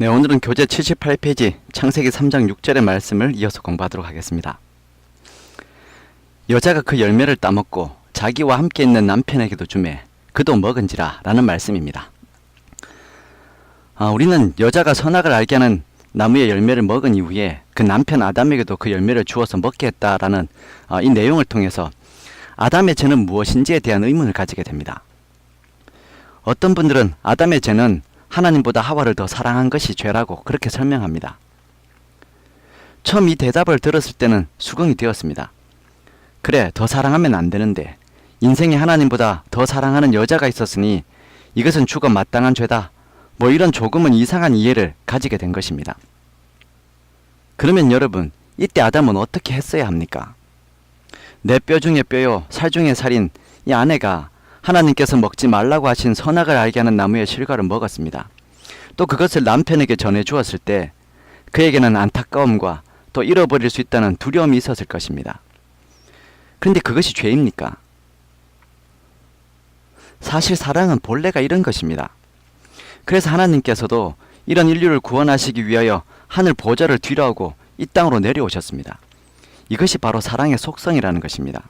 네, 오늘은 교재 78페이지 창세기 3장 6절의 말씀을 이어서 공부하도록 하겠습니다. 여자가 그 열매를 따먹고 자기와 함께 있는 남편에게도 주매 그도 먹은지라 라는 말씀입니다. 아, 우리는 여자가 선악을 알게 하는 나무의 열매를 먹은 이후에 그 남편 아담에게도 그 열매를 주어서 먹게 했다라는 아, 이 내용을 통해서 아담의 죄는 무엇인지에 대한 의문을 가지게 됩니다. 어떤 분들은 아담의 죄는 하나님보다 하와를 더 사랑한 것이 죄라고 그렇게 설명합니다. 처음 이 대답을 들었을 때는 수긍이 되었습니다. 그래, 더 사랑하면 안 되는데 인생에 하나님보다 더 사랑하는 여자가 있었으니 이것은 죽어 마땅한 죄다. 뭐 이런 조금은 이상한 이해를 가지게 된 것입니다. 그러면 여러분, 이때 아담은 어떻게 했어야 합니까? 내 뼈 중에 뼈요, 살 중에 살인 이 아내가 하나님께서 먹지 말라고 하신 선악을 알게 하는 나무의 실과를 먹었습니다. 또 그것을 남편에게 전해 주었을 때 그에게는 안타까움과 또 잃어버릴 수 있다는 두려움이 있었을 것입니다. 그런데 그것이 죄입니까? 사실 사랑은 본래가 이런 것입니다. 그래서 하나님께서도 이런 인류를 구원하시기 위하여 하늘 보좌를 뒤로하고 이 땅으로 내려오셨습니다. 이것이 바로 사랑의 속성이라는 것입니다.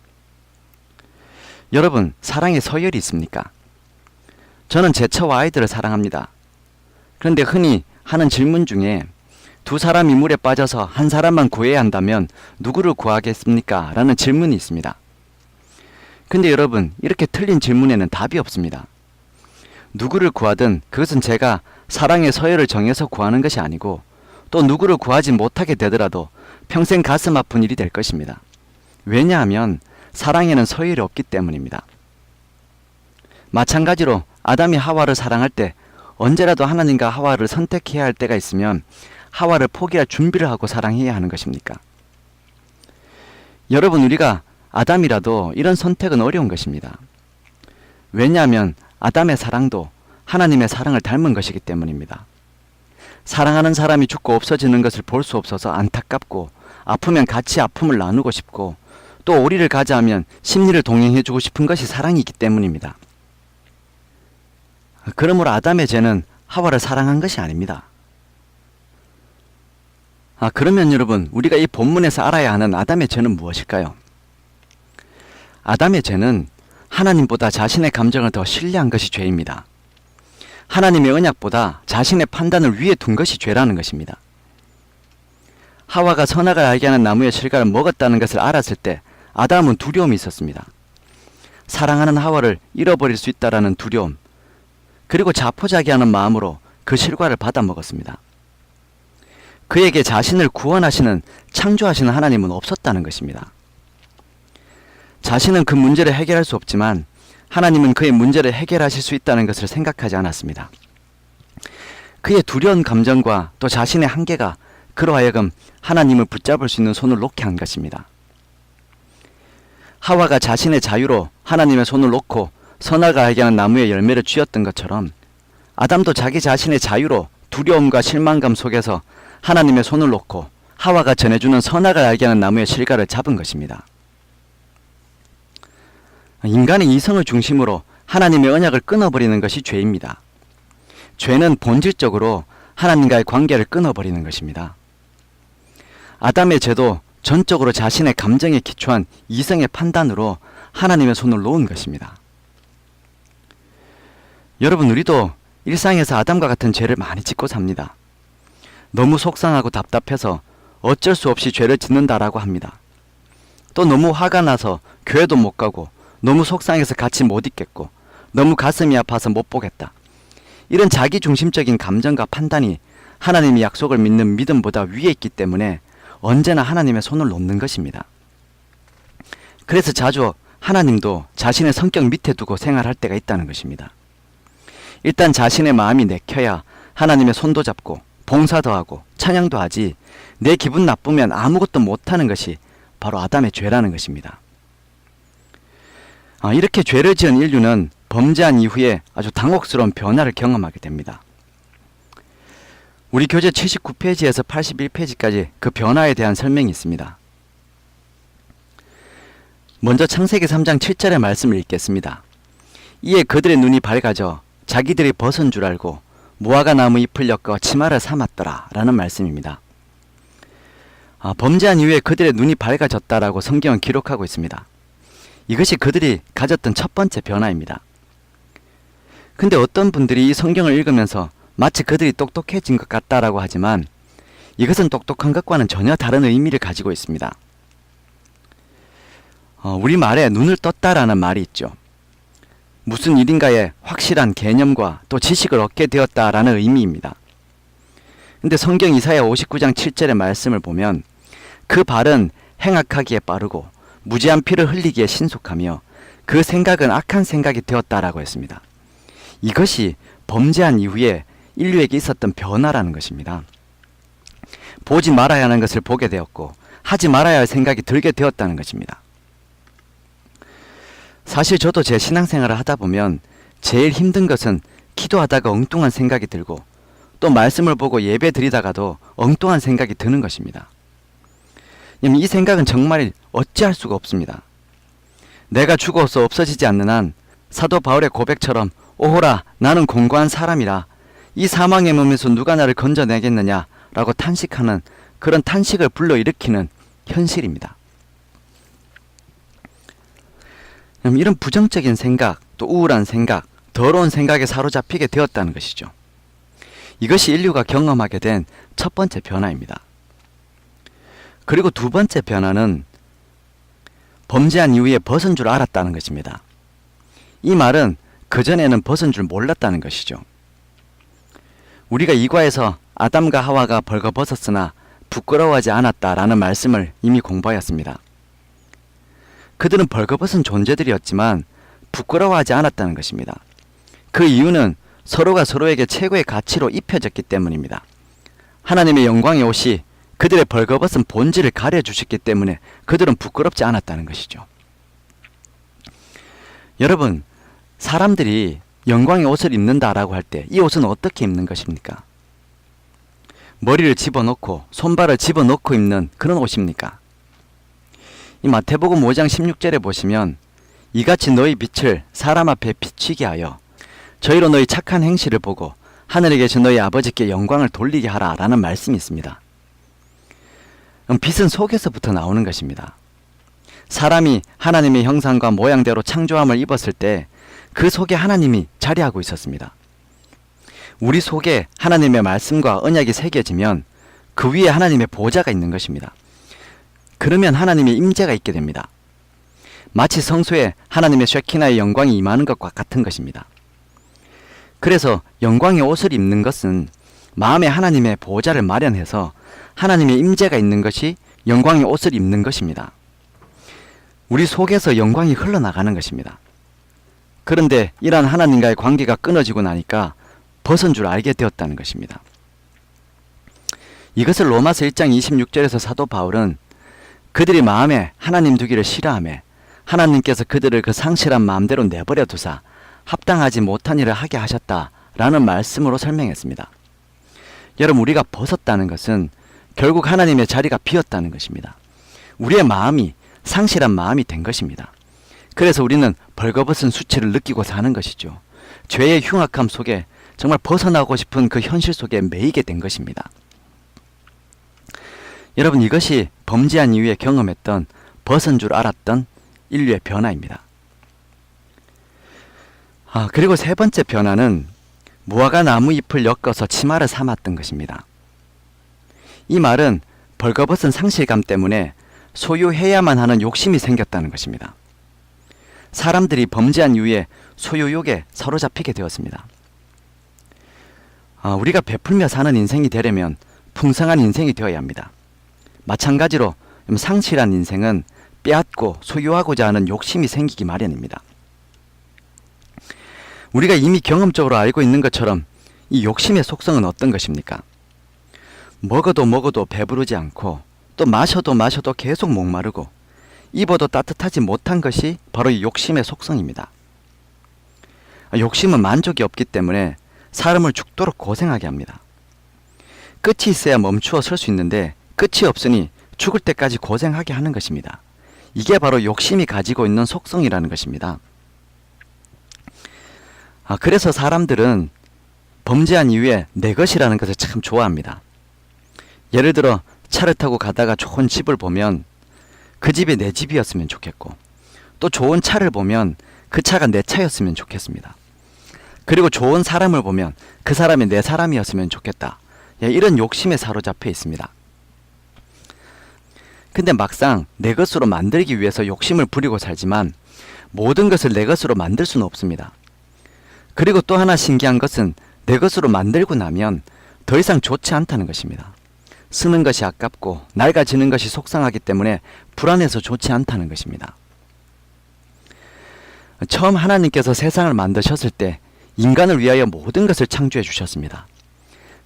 여러분, 사랑에 서열이 있습니까? 저는 제 처와 아이들을 사랑합니다. 그런데 흔히 하는 질문 중에 두 사람이 물에 빠져서 한 사람만 구해야 한다면 누구를 구하겠습니까? 라는 질문이 있습니다. 근데 여러분, 이렇게 틀린 질문에는 답이 없습니다. 누구를 구하든 그것은 제가 사랑의 서열을 정해서 구하는 것이 아니고 또 누구를 구하지 못하게 되더라도 평생 가슴 아픈 일이 될 것입니다. 왜냐하면 사랑에는 서열이 없기 때문입니다. 마찬가지로 아담이 하와를 사랑할 때 언제라도 하나님과 하와를 선택해야 할 때가 있으면 하와를 포기할 준비를 하고 사랑해야 하는 것입니까? 여러분 우리가 아담이라도 이런 선택은 어려운 것입니다. 왜냐하면 아담의 사랑도 하나님의 사랑을 닮은 것이기 때문입니다. 사랑하는 사람이 죽고 없어지는 것을 볼 수 없어서 안타깝고 아프면 같이 아픔을 나누고 싶고 또 오리를 가자하면 심리를 동행해주고 싶은 것이 사랑이기 때문입니다. 그러므로 아담의 죄는 하와를 사랑한 것이 아닙니다. 아, 그러면 여러분, 우리가 이 본문에서 알아야 하는 아담의 죄는 무엇일까요? 아담의 죄는 하나님보다 자신의 감정을 더 신뢰한 것이 죄입니다. 하나님의 언약보다 자신의 판단을 위에 둔 것이 죄라는 것입니다. 하와가 선악을 알게 하는 나무의 실과를 먹었다는 것을 알았을 때 아담은 두려움이 있었습니다. 사랑하는 하와를 잃어버릴 수 있다라는 두려움, 그리고 자포자기하는 마음으로 그 실과를 받아 먹었습니다. 그에게 자신을 구원하시는 창조하시는 하나님은 없었다는 것입니다. 자신은 그 문제를 해결할 수 없지만 하나님은 그의 문제를 해결하실 수 있다는 것을 생각하지 않았습니다. 그의 두려운 감정과 또 자신의 한계가 그로 하여금 하나님을 붙잡을 수 있는 손을 놓게 한 것입니다. 하와가 자신의 자유로 하나님의 손을 놓고 선악을 알게 하는 나무의 열매를 쥐었던 것처럼 아담도 자기 자신의 자유로 두려움과 실망감 속에서 하나님의 손을 놓고 하와가 전해주는 선악을 알게 하는 나무의 실과를 잡은 것입니다. 인간의 이성을 중심으로 하나님의 언약을 끊어버리는 것이 죄입니다. 죄는 본질적으로 하나님과의 관계를 끊어버리는 것입니다. 아담의 죄도 전적으로 자신의 감정에 기초한 이성의 판단으로 하나님의 손을 놓은 것입니다. 여러분, 우리도 일상에서 아담과 같은 죄를 많이 짓고 삽니다. 너무 속상하고 답답해서 어쩔 수 없이 죄를 짓는다라고 합니다. 또 너무 화가 나서 교회도 못 가고 너무 속상해서 같이 못 있겠고 너무 가슴이 아파서 못 보겠다. 이런 자기 중심적인 감정과 판단이 하나님의 약속을 믿는 믿음보다 위에 있기 때문에 언제나 하나님의 손을 놓는 것입니다. 그래서 자주 하나님도 자신의 성격 밑에 두고 생활할 때가 있다는 것입니다. 일단 자신의 마음이 내켜야 하나님의 손도 잡고 봉사도 하고 찬양도 하지 내 기분 나쁘면 아무것도 못하는 것이 바로 아담의 죄라는 것입니다. 아, 이렇게 죄를 지은 인류는 범죄한 이후에 아주 당혹스러운 변화를 경험하게 됩니다. 우리 교재 79페이지에서 81페이지까지 그 변화에 대한 설명이 있습니다. 먼저 창세기 3장 7절의 말씀을 읽겠습니다. 이에 그들의 눈이 밝아져 자기들이 벗은 줄 알고 무화과 나무 잎을 엮어 치마를 삼았더라 라는 말씀입니다. 아, 범죄한 이후에 그들의 눈이 밝아졌다라고 성경은 기록하고 있습니다. 이것이 그들이 가졌던 첫 번째 변화입니다. 근데 어떤 분들이 이 성경을 읽으면서 마치 그들이 똑똑해진 것 같다라고 하지만 이것은 똑똑한 것과는 전혀 다른 의미를 가지고 있습니다. 어, 우리 말에 눈을 떴다라는 말이 있죠. 무슨 일인가에 확실한 개념과 또 지식을 얻게 되었다라는 의미입니다. 근데 성경 이사야 59장 7절의 말씀을 보면 그 발은 행악하기에 빠르고 무지한 피를 흘리기에 신속하며 그 생각은 악한 생각이 되었다라고 했습니다. 이것이 범죄한 이후에 인류에게 있었던 변화라는 것입니다. 보지 말아야 하는 것을 보게 되었고 하지 말아야 할 생각이 들게 되었다는 것입니다. 사실 저도 제 신앙생활을 하다 보면 제일 힘든 것은 기도하다가 엉뚱한 생각이 들고 또 말씀을 보고 예배 드리다가도 엉뚱한 생각이 드는 것입니다. 이 생각은 정말 어찌할 수가 없습니다. 내가 죽어서 없어지지 않는 한 사도 바울의 고백처럼 오호라 나는 공고한 사람이라 이 사망의 몸에서 누가 나를 건져내겠느냐 라고 탄식하는 그런 탄식을 불러일으키는 현실입니다. 음, 이런 부정적인 생각, 또 우울한 생각, 더러운 생각에 사로잡히게 되었다는 것이죠. 이것이 인류가 경험하게 된 첫 번째 변화입니다. 그리고 두 번째 변화는 범죄한 이후에 벗은 줄 알았다는 것입니다. 이 말은 그전에는 벗은 줄 몰랐다는 것이죠. 우리가 이과에서 아담과 하와가 벌거벗었으나 부끄러워하지 않았다라는 말씀을 이미 공부하였습니다. 그들은 벌거벗은 존재들이었지만 부끄러워하지 않았다는 것입니다. 그 이유는 서로가 서로에게 최고의 가치로 입혀졌기 때문입니다. 하나님의 영광의 옷이 그들의 벌거벗은 본질을 가려주셨기 때문에 그들은 부끄럽지 않았다는 것이죠. 여러분, 사람들이 영광의 옷을 입는다라고 할 때 이 옷은 어떻게 입는 것입니까? 머리를 집어넣고 손발을 집어넣고 입는 그런 옷입니까? 이 마태복음 5장 16절에 보시면 이같이 너희 빛을 사람 앞에 비치게 하여 저희로 너희 착한 행실을 보고 하늘에 계신 너희 아버지께 영광을 돌리게 하라 라는 말씀이 있습니다. 음, 빛은 속에서부터 나오는 것입니다. 사람이 하나님의 형상과 모양대로 창조함을 입었을 때 그 속에 하나님이 자리하고 있었습니다. 우리 속에 하나님의 말씀과 언약이 새겨지면 그 위에 하나님의 보좌가 있는 것입니다. 그러면 하나님의 임재가 있게 됩니다. 마치 성소에 하나님의 쉐키나의 영광이 임하는 것과 같은 것입니다. 그래서 영광의 옷을 입는 것은 마음에 하나님의 보좌를 마련해서 하나님의 임재가 있는 것이 영광의 옷을 입는 것입니다. 우리 속에서 영광이 흘러나가는 것입니다. 그런데 이러한 하나님과의 관계가 끊어지고 나니까 벗은 줄 알게 되었다는 것입니다. 이것을 로마서 1장 26절에서 사도 바울은 그들이 마음에 하나님 두기를 싫어하며 하나님께서 그들을 그 상실한 마음대로 내버려 두사 합당하지 못한 일을 하게 하셨다라는 말씀으로 설명했습니다. 여러분 우리가 벗었다는 것은 결국 하나님의 자리가 비었다는 것입니다. 우리의 마음이 상실한 마음이 된 것입니다. 그래서 우리는 벌거벗은 수치를 느끼고 사는 것이죠. 죄의 흉악함 속에 정말 벗어나고 싶은 그 현실 속에 매이게 된 것입니다. 여러분 이것이 범죄한 이후에 경험했던 벗은 줄 알았던 인류의 변화입니다. 아, 그리고 세 번째 변화는 무화과 나무 잎을 엮어서 치마를 삼았던 것입니다. 이 말은 벌거벗은 상실감 때문에 소유해야만 하는 욕심이 생겼다는 것입니다. 사람들이 범죄한 이후에 소유욕에 사로잡히게 되었습니다. 아, 우리가 베풀며 사는 인생이 되려면 풍성한 인생이 되어야 합니다. 마찬가지로 상실한 인생은 빼앗고 소유하고자 하는 욕심이 생기기 마련입니다. 우리가 이미 경험적으로 알고 있는 것처럼 이 욕심의 속성은 어떤 것입니까? 먹어도 먹어도 배부르지 않고 또 마셔도 마셔도 계속 목마르고 입어도 따뜻하지 못한 것이 바로 이 욕심의 속성입니다. 욕심은 만족이 없기 때문에 사람을 죽도록 고생하게 합니다. 끝이 있어야 멈추어 설 수 있는데 끝이 없으니 죽을 때까지 고생하게 하는 것입니다. 이게 바로 욕심이 가지고 있는 속성이라는 것입니다. 아, 그래서 사람들은 범죄한 이후에 내 것이라는 것을 참 좋아합니다. 예를 들어 차를 타고 가다가 좋은 집을 보면 그 집이 내 집이었으면 좋겠고 또 좋은 차를 보면 그 차가 내 차였으면 좋겠습니다. 그리고 좋은 사람을 보면 그 사람이 내 사람이었으면 좋겠다. 예, 이런 욕심에 사로잡혀 있습니다. 근데 막상 내 것으로 만들기 위해서 욕심을 부리고 살지만 모든 것을 내 것으로 만들 수는 없습니다. 그리고 또 하나 신기한 것은 내 것으로 만들고 나면 더 이상 좋지 않다는 것입니다. 쓰는 것이 아깝고 낡아지는 것이 속상하기 때문에 불안해서 좋지 않다는 것입니다. 처음 하나님께서 세상을 만드셨을 때 인간을 위하여 모든 것을 창조해 주셨습니다.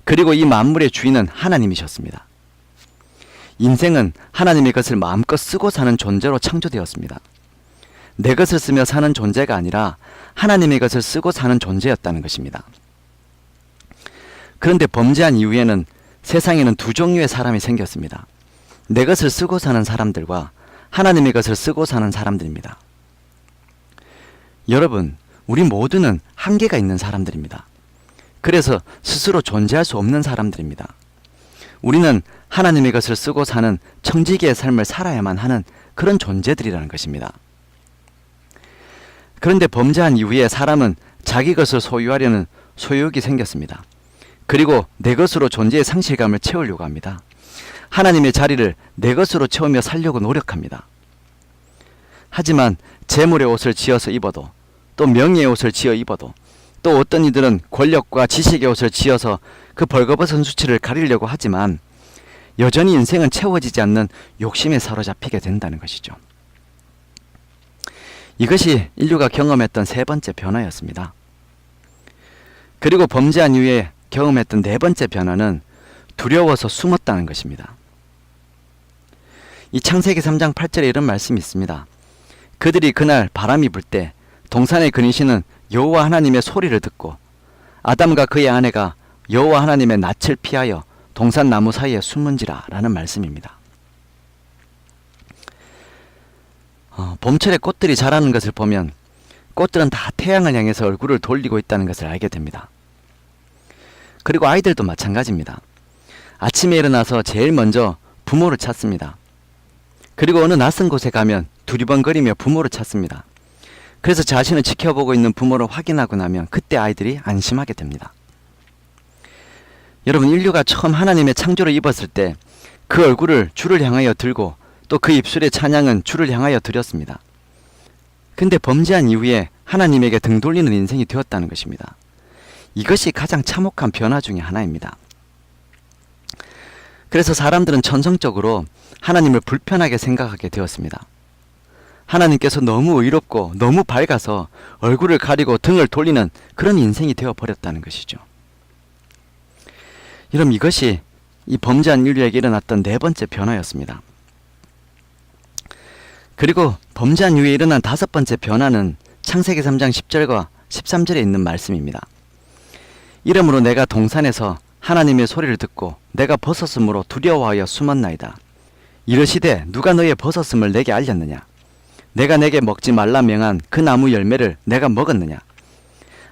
그리고 이 만물의 주인은 하나님이셨습니다. 인생은 하나님의 것을 마음껏 쓰고 사는 존재로 창조되었습니다. 내 것을 쓰며 사는 존재가 아니라 하나님의 것을 쓰고 사는 존재였다는 것입니다. 그런데 범죄한 이후에는 세상에는 두 종류의 사람이 생겼습니다. 내 것을 쓰고 사는 사람들과 하나님의 것을 쓰고 사는 사람들입니다. 여러분, 우리 모두는 한계가 있는 사람들입니다. 그래서 스스로 존재할 수 없는 사람들입니다. 우리는 하나님의 것을 쓰고 사는 청지기의 삶을 살아야만 하는 그런 존재들이라는 것입니다. 그런데 범죄한 이후에 사람은 자기 것을 소유하려는 소유욕이 생겼습니다. 그리고 내 것으로 존재의 상실감을 채우려고 합니다. 하나님의 자리를 내 것으로 채우며 살려고 노력합니다. 하지만 재물의 옷을 지어서 입어도 또 명예의 옷을 지어 입어도 또 어떤 이들은 권력과 지식의 옷을 지어서 그 벌거벗은 수치를 가리려고 하지만 여전히 인생은 채워지지 않는 욕심에 사로잡히게 된다는 것이죠. 이것이 인류가 경험했던 세 번째 변화였습니다. 그리고 범죄한 이후에 경험했던 네 번째 변화는 두려워서 숨었다는 것입니다. 이 창세기 3장 8절에 이런 말씀이 있습니다. 그들이 그날 바람이 불 때 동산의 그니시는 여호와 하나님의 소리를 듣고 아담과 그의 아내가 여호와 하나님의 낯을 피하여 동산 나무 사이에 숨은지라라는 말씀입니다. 어, 봄철에 꽃들이 자라는 것을 보면 꽃들은 다 태양을 향해서 얼굴을 돌리고 있다는 것을 알게 됩니다. 그리고 아이들도 마찬가지입니다. 아침에 일어나서 제일 먼저 부모를 찾습니다. 그리고 어느 낯선 곳에 가면 두리번거리며 부모를 찾습니다. 그래서 자신을 지켜보고 있는 부모를 확인하고 나면 그때 아이들이 안심하게 됩니다. 여러분 인류가 처음 하나님의 창조를 입었을 때 그 얼굴을 주를 향하여 들고 또 그 입술의 찬양은 주를 향하여 드렸습니다. 근데 범죄한 이후에 하나님에게 등 돌리는 인생이 되었다는 것입니다. 이것이 가장 참혹한 변화 중의 하나입니다. 그래서 사람들은 천성적으로 하나님을 불편하게 생각하게 되었습니다. 하나님께서 너무 의롭고 너무 밝아서 얼굴을 가리고 등을 돌리는 그런 인생이 되어 버렸다는 것이죠. 여러분 이것이 이 범죄한 인류에게 일어났던 네 번째 변화였습니다. 그리고 범죄한 이후에 일어난 다섯 번째 변화는 창세기 3장 10절과 13절에 있는 말씀입니다. 이러므로 내가 동산에서 하나님의 소리를 듣고 내가 벗었으므로 두려워하여 숨었나이다. 이르시되 누가 너의 벗었음을 내게 알렸느냐? 내가 내게 먹지 말라 명한 그 나무 열매를 내가 먹었느냐?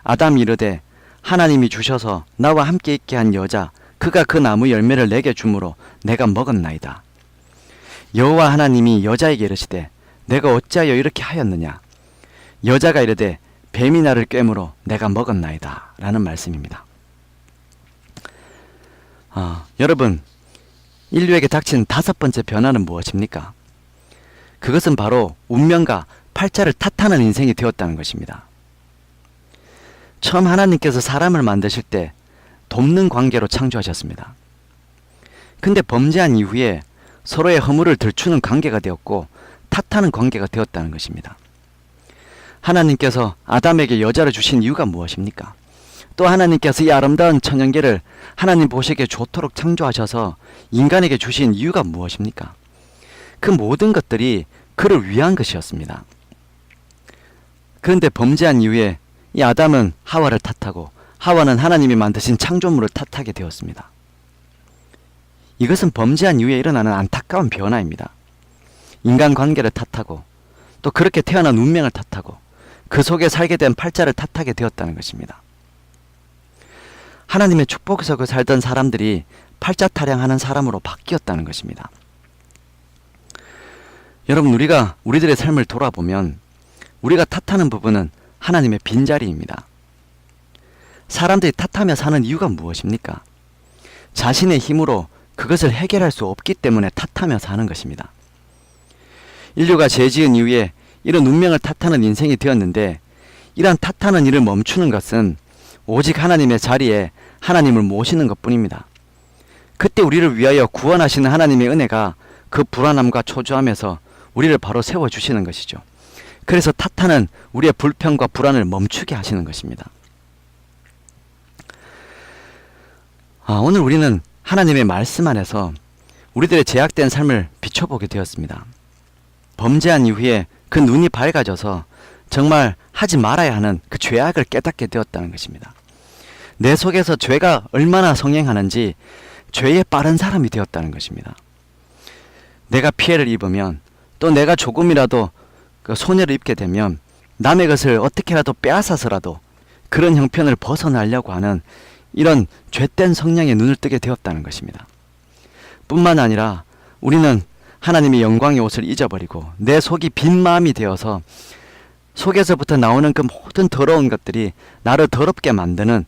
아담이 이르되 하나님이 주셔서 나와 함께 있게 한 여자 그가 그 나무 열매를 내게 주므로 내가 먹었나이다. 여호와 하나님이 여자에게 이르시되 내가 어찌하여 이렇게 하였느냐? 여자가 이르되 뱀이 나를 꿰므로 내가 먹었나이다. 라는 말씀입니다. 아, 여러분, 인류에게 닥친 다섯 번째 변화는 무엇입니까? 그것은 바로 운명과 팔자를 탓하는 인생이 되었다는 것입니다. 처음 하나님께서 사람을 만드실 때 돕는 관계로 창조하셨습니다. 근데 범죄한 이후에 서로의 허물을 들추는 관계가 되었고 탓하는 관계가 되었다는 것입니다. 하나님께서 아담에게 여자를 주신 이유가 무엇입니까? 또 하나님께서 이 아름다운 천연계를 하나님 보시기에 좋도록 창조하셔서 인간에게 주신 이유가 무엇입니까? 그 모든 것들이 그를 위한 것이었습니다. 그런데 범죄한 이후에 이 아담은 하와를 탓하고 하와는 하나님이 만드신 창조물을 탓하게 되었습니다. 이것은 범죄한 이후에 일어나는 안타까운 변화입니다. 인간 관계를 탓하고 또 그렇게 태어난 운명을 탓하고 그 속에 살게 된 팔자를 탓하게 되었다는 것입니다. 하나님의 축복 속에 살던 사람들이 팔자타령하는 사람으로 바뀌었다는 것입니다. 여러분 우리가 우리들의 삶을 돌아보면 우리가 탓하는 부분은 하나님의 빈자리입니다. 사람들이 탓하며 사는 이유가 무엇입니까? 자신의 힘으로 그것을 해결할 수 없기 때문에 탓하며 사는 것입니다. 인류가 죄 지은 이후에 이런 운명을 탓하는 인생이 되었는데 이러한 탓하는 일을 멈추는 것은 오직 하나님의 자리에 하나님을 모시는 것 뿐입니다. 그때 우리를 위하여 구원하시는 하나님의 은혜가 그 불안함과 초조함에서 우리를 바로 세워주시는 것이죠. 그래서 탓하는 우리의 불평과 불안을 멈추게 하시는 것입니다. 아, 오늘 우리는 하나님의 말씀 안에서 우리들의 제약된 삶을 비춰보게 되었습니다. 범죄한 이후에 그 눈이 밝아져서 정말 하지 말아야 하는 그 죄악을 깨닫게 되었다는 것입니다. 내 속에서 죄가 얼마나 성행하는지 죄에 빠른 사람이 되었다는 것입니다. 내가 피해를 입으면 또 내가 조금이라도 그 손해를 입게 되면 남의 것을 어떻게라도 빼앗아서라도 그런 형편을 벗어나려고 하는 이런 죄된 성령의 눈을 뜨게 되었다는 것입니다. 뿐만 아니라 우리는 하나님의 영광의 옷을 잊어버리고 내 속이 빈 마음이 되어서 속에서부터 나오는 그 모든 더러운 것들이 나를 더럽게 만드는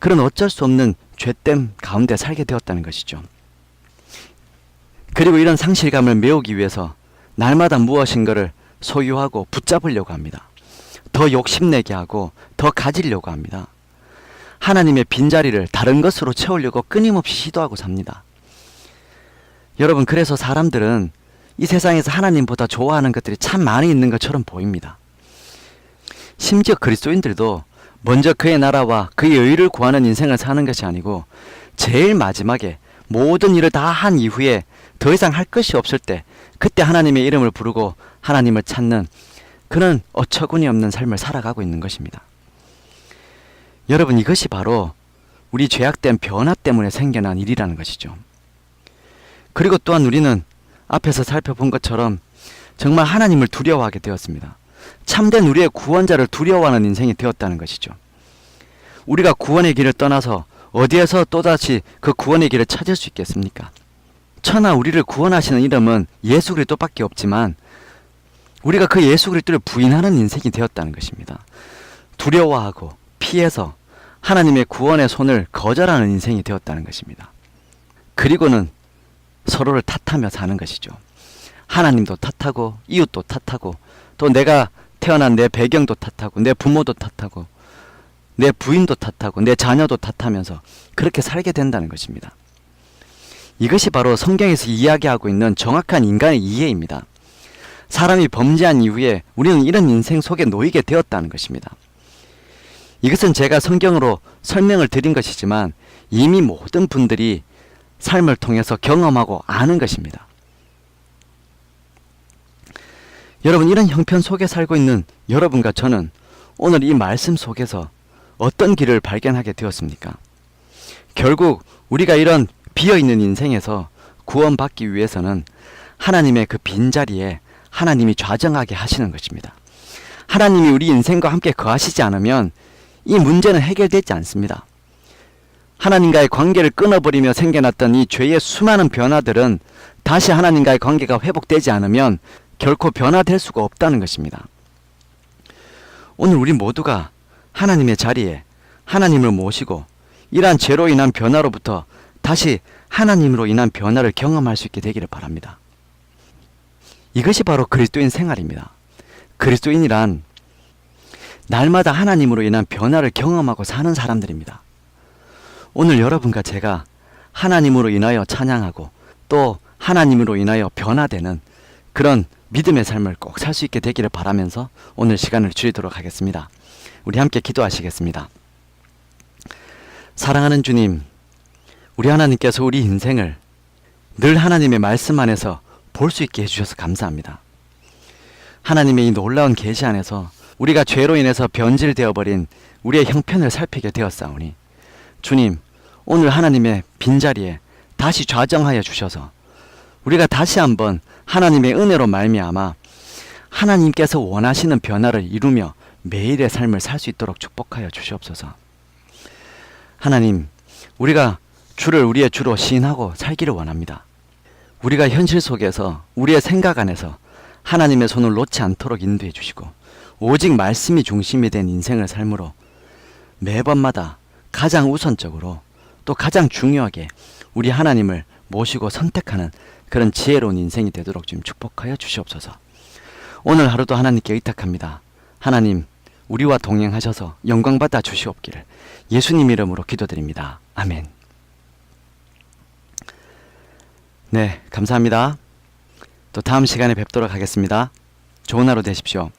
그런 어쩔 수 없는 죄됨 가운데 살게 되었다는 것이죠. 그리고 이런 상실감을 메우기 위해서 날마다 무엇인가를 소유하고 붙잡으려고 합니다. 더 욕심내게 하고 더 가지려고 합니다. 하나님의 빈자리를 다른 것으로 채우려고 끊임없이 시도하고 삽니다. 여러분, 그래서 사람들은 이 세상에서 하나님보다 좋아하는 것들이 참 많이 있는 것처럼 보입니다. 심지어 그리스도인들도 먼저 그의 나라와 그의 의를 구하는 인생을 사는 것이 아니고 제일 마지막에 모든 일을 다 한 이후에 더 이상 할 것이 없을 때 그때 하나님의 이름을 부르고 하나님을 찾는 그런 어처구니 없는 삶을 살아가고 있는 것입니다. 여러분 이것이 바로 우리 죄악된 변화 때문에 생겨난 일이라는 것이죠. 그리고 또한 우리는 앞에서 살펴본 것처럼 정말 하나님을 두려워하게 되었습니다. 참된 우리의 구원자를 두려워하는 인생이 되었다는 것이죠. 우리가 구원의 길을 떠나서 어디에서 또다시 그 구원의 길을 찾을 수 있겠습니까? 천하 우리를 구원하시는 이름은 예수 그리스도밖에 없지만 우리가 그 예수 그리스도를 부인하는 인생이 되었다는 것입니다. 두려워하고 피해서 하나님의 구원의 손을 거절하는 인생이 되었다는 것입니다. 그리고는 서로를 탓하며 사는 것이죠. 하나님도 탓하고 이웃도 탓하고 또 내가 태어난 내 배경도 탓하고 내 부모도 탓하고 내 부인도 탓하고 내 자녀도 탓하면서 그렇게 살게 된다는 것입니다. 이것이 바로 성경에서 이야기하고 있는 정확한 인간의 이해입니다. 사람이 범죄한 이후에 우리는 이런 인생 속에 놓이게 되었다는 것입니다. 이것은 제가 성경으로 설명을 드린 것이지만 이미 모든 분들이 삶을 통해서 경험하고 아는 것입니다. 여러분, 이런 형편 속에 살고 있는 여러분과 저는 오늘 이 말씀 속에서 어떤 길을 발견하게 되었습니까? 결국 우리가 이런 비어 있는 인생에서 구원받기 위해서는 하나님의 그 빈자리에 하나님이 좌정하게 하시는 것입니다. 하나님이 우리 인생과 함께 거하시지 않으면 이 문제는 해결되지 않습니다. 하나님과의 관계를 끊어버리며 생겨났던 이 죄의 수많은 변화들은 다시 하나님과의 관계가 회복되지 않으면 결코 변화될 수가 없다는 것입니다. 오늘 우리 모두가 하나님의 자리에 하나님을 모시고 이러한 죄로 인한 변화로부터 다시 하나님으로 인한 변화를 경험할 수 있게 되기를 바랍니다. 이것이 바로 그리스도인 생활입니다. 그리스도인이란 날마다 하나님으로 인한 변화를 경험하고 사는 사람들입니다. 오늘 여러분과 제가 하나님으로 인하여 찬양하고 또 하나님으로 인하여 변화되는 그런 믿음의 삶을 꼭 살 수 있게 되기를 바라면서 오늘 시간을 줄이도록 하겠습니다. 우리 함께 기도하시겠습니다. 사랑하는 주님, 우리 하나님께서 우리 인생을 늘 하나님의 말씀 안에서 볼 수 있게 해주셔서 감사합니다. 하나님의 이 놀라운 계시 안에서 우리가 죄로 인해서 변질되어 버린 우리의 형편을 살피게 되었사오니 주님 오늘 하나님의 빈자리에 다시 좌정하여 주셔서 우리가 다시 한번 하나님의 은혜로 말미암아 하나님께서 원하시는 변화를 이루며 매일의 삶을 살 수 있도록 축복하여 주시옵소서. 하나님, 우리가 주를 우리의 주로 시인하고 살기를 원합니다. 우리가 현실 속에서 우리의 생각 안에서 하나님의 손을 놓지 않도록 인도해 주시고 오직 말씀이 중심이 된 인생을 삶으로 매번마다 가장 우선적으로 또 가장 중요하게 우리 하나님을 모시고 선택하는 그런 지혜로운 인생이 되도록 좀 축복하여 주시옵소서. 오늘 하루도 하나님께 의탁합니다. 하나님, 우리와 동행하셔서 영광 받아 주시옵기를 예수님 이름으로 기도드립니다. 아멘. 네, 감사합니다. 또 다음 시간에 뵙도록 하겠습니다. 좋은 하루 되십시오.